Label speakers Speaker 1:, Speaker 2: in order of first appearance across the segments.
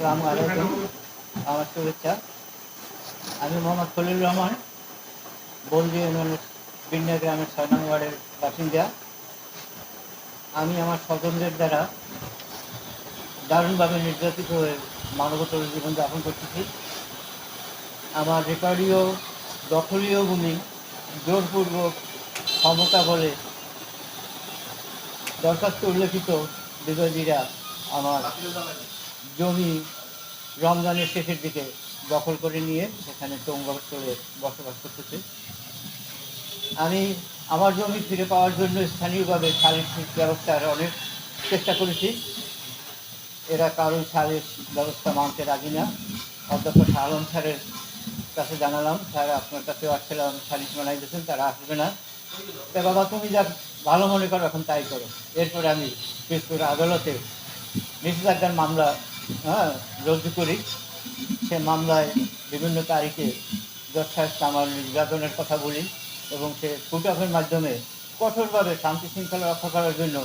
Speaker 1: আসসালামু আলাইকুম। আমার শুভেচ্ছা। আমি মোহাম্মদ খলিল রহমান বলদি ইউনিয়নের বিন্যা গ্রামের ছয় নং ওয়ার্ডের বাসিন্দা। আমি আমার স্বজনদের দ্বারা দারুণভাবে নির্যাতিত হয়ে মানবতর জীবন যাপন করতেছি। আমার রেকর্ডীয়, দখলীয় ভূমি জোরপূর্বক ক্ষমতা বলে দরখাস্ত উল্লেখিত বিরোধীরা আমার জমি রমজানের শেষের দিকে দখল করে নিয়ে সেখানে চৌঙ্গা করে বসবাস করতেছে। আমি আমার জমি ফিরে পাওয়ার জন্য স্থানীয়ভাবে সালিস ব্যবস্থার অনেক চেষ্টা করেছি। এরা কারোর সালিস ব্যবস্থা মানতে রাজি না। অধ্যক্ষ শাহ আলম স্যারের কাছে জানালাম, স্যার, আপনার কাছে আসছিলাম সালিস মানাই দিয়েছেন, তারা আসবে না। তা বাবা, তুমি যা ভালো মনে করো, এখন তাই করো। এরপরে আমি পিসপুর আদালতে নিষেধাজ্ঞার মামলা হ্যাঁ করি। সে মামলায় বিভিন্ন তারিখে যথাযথ আমার নির্যাতনের কথা বলি এবং সে ফুটঅফের মাধ্যমে কঠোরভাবে শান্তি শৃঙ্খলা রক্ষা করার জন্য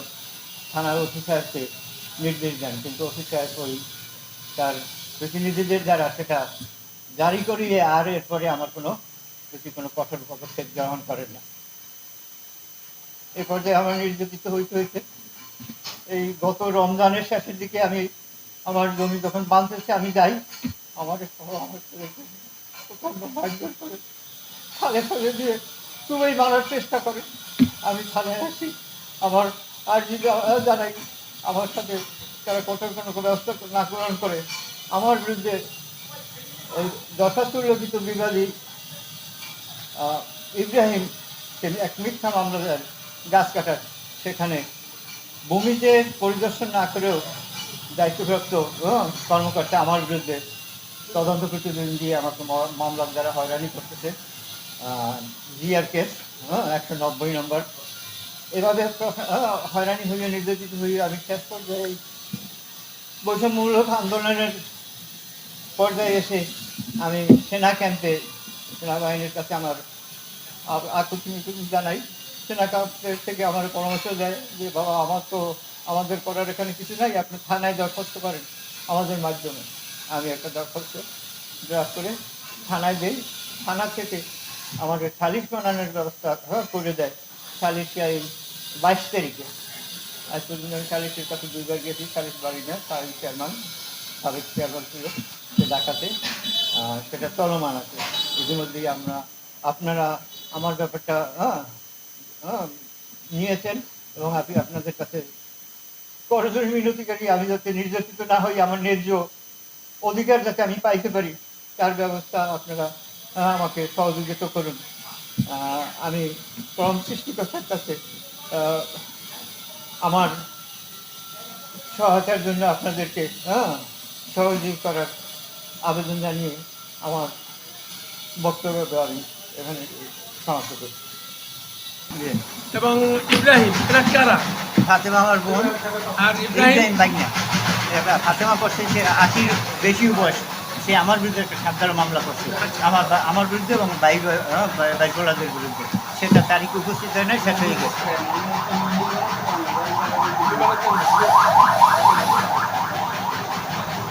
Speaker 1: থানার অফিসারকে নির্দেশ দেন। কিন্তু অফিসার ওই তার প্রতিনিধিদের দ্বারা সেটা জারি করিয়ে আর এরপরে আমার কোনো প্রতি কোনো কঠোর পদক্ষেপ গ্রহণ করেন না। এ পর্যায়ে আমার নির্যাতিত হইতে হইতে এই গত রমজানের শেষের দিকে আমি আমার জমি যখন বাঁধতেছে আমি যাই। আমার করে ফালে দিয়ে খুবই মারার চেষ্টা করে। আমি থানায় আসি। আমার আর্জি জানাই, আমার সাথে তারা কঠোর কোনো ব্যবস্থা না গ্রহণ করে, আমার বিরুদ্ধে ওই উল্লেখিত বিবাদী ইব্রাহিম এক মিথ্যা মামলা দেন গাছ কাটার। সেখানে ভূমিতে পরিদর্শন না করেও দায়িত্বপ্রাপ্ত কর্মকর্তা আমার বিরুদ্ধে তদন্ত প্রতিবেদন দিয়ে আমাকে মামলার দ্বারা হয়রানি করতেছে। জিআর কেস একশো নব্বই নম্বর। এভাবে হয়রানি হয়ে নির্যাতিত হয়ে আমি শেষ পর্যায়ে বৈষম্যমূলক আন্দোলনের পর্যায়ে এসে আমি সেনা ক্যাম্পে সেনাবাহিনীর কাছে আমার আ- আকুতি মিকুতি জানাই। সেনা ক্যাম্পের থেকে আমার পরামর্শ দেয় যে, বাবা, আমার তো, আমাদের করার এখানে কিছু নাই, আপনি থানায় দরখাস্ত করেন আমাদের মাধ্যমে। আমি একটা দরখাস্ত ড্রাফট করে থানায় দেই। থানা থেকে আমাদের সালিশ বানানোর ব্যবস্থা করে দেয়। সালিশকে এই বাইশ তারিখে? আজ পর্যন্ত আমি সালিশের কাছে দুইবার গেছি, সালিশ বাড়ি না সালিশ চেয়ারম্যান, সাবেক চেয়ারম্যান ছিল সে ডাকাতে সেটা চলমান আছে। ইতিমধ্যেই আমরা, আপনারা আমার ব্যাপারটা হ্যাঁ নিয়েছেন এবং আমি আপনাদের কাছে করজোর মিনতিকারী আমি যাতে নির্যাতিত না হই, আমার ন্যায্য অধিকার যাতে আমি পাইতে পারি, তার ব্যবস্থা আপনারা আমাকে সহযোগিতা করুন। আমি পরম সৃষ্টিকর্তার কাছে আমার সহায়তার জন্য আপনাদেরকে হ্যাঁ সহযোগী করার আবেদন জানিয়ে আমার বক্তব্য আমি এখানে সমাপ্ত করছি।
Speaker 2: এবং ইব্রাহিম এরা কারা?
Speaker 1: ফাতেমা আমার বোন।
Speaker 2: আর ইব্রাহিম?
Speaker 1: বাগনা ফাতেমা করছে সে আশির বেশি বয়স। সে আমার বিরুদ্ধে একটা সাবধান মামলা করছে। আমার আমার বিরুদ্ধে এবং বাইক বাইকওয়ালাদের বিরুদ্ধে। সেটা তারিখ উপস্থিত হয় না শেষ হয়ে গেছে।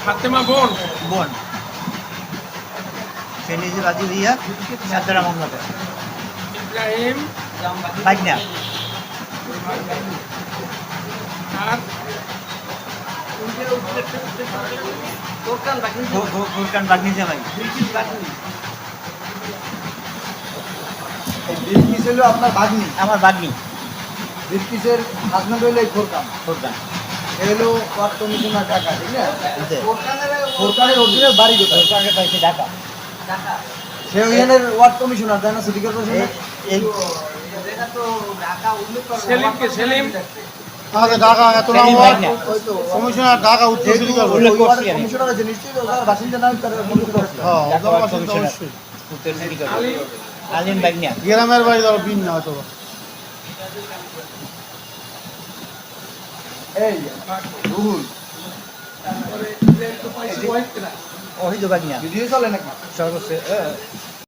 Speaker 2: ফাতেমা বোন?
Speaker 1: বোন। সে নিজে বাজি দিয়া সাবধান মামলা করে।
Speaker 2: ইব্রাহিম?
Speaker 1: বাগনা ফু- ফুরকান বাগনি জামাই
Speaker 3: বিলকিস হলো আপনার ভাগ্নি
Speaker 1: আমার বাগনি।
Speaker 3: বিলকিসের হাজবেন্ড হইল এই ফোরকান
Speaker 1: ফুরকান
Speaker 3: এ হলো কমিশনার টাকা ঠিক না? ফোরকানের অরিজিনাল বাড়ি কোথায়?
Speaker 1: ফুরকানকে পাইছে ঢাকা।
Speaker 3: সে ওইখানের ওয়ার্ড কমিশনার তাই না? সিটি কর্পোরেশনের?
Speaker 2: সেলিমকে সেলিম।
Speaker 4: আমাদের ঢাকা এত কমিশনার ঢাকা উত্তর হ্যাঁ গ্রামের বাড়ি ধরো বিন না হয়তো।
Speaker 3: এই রুহুল।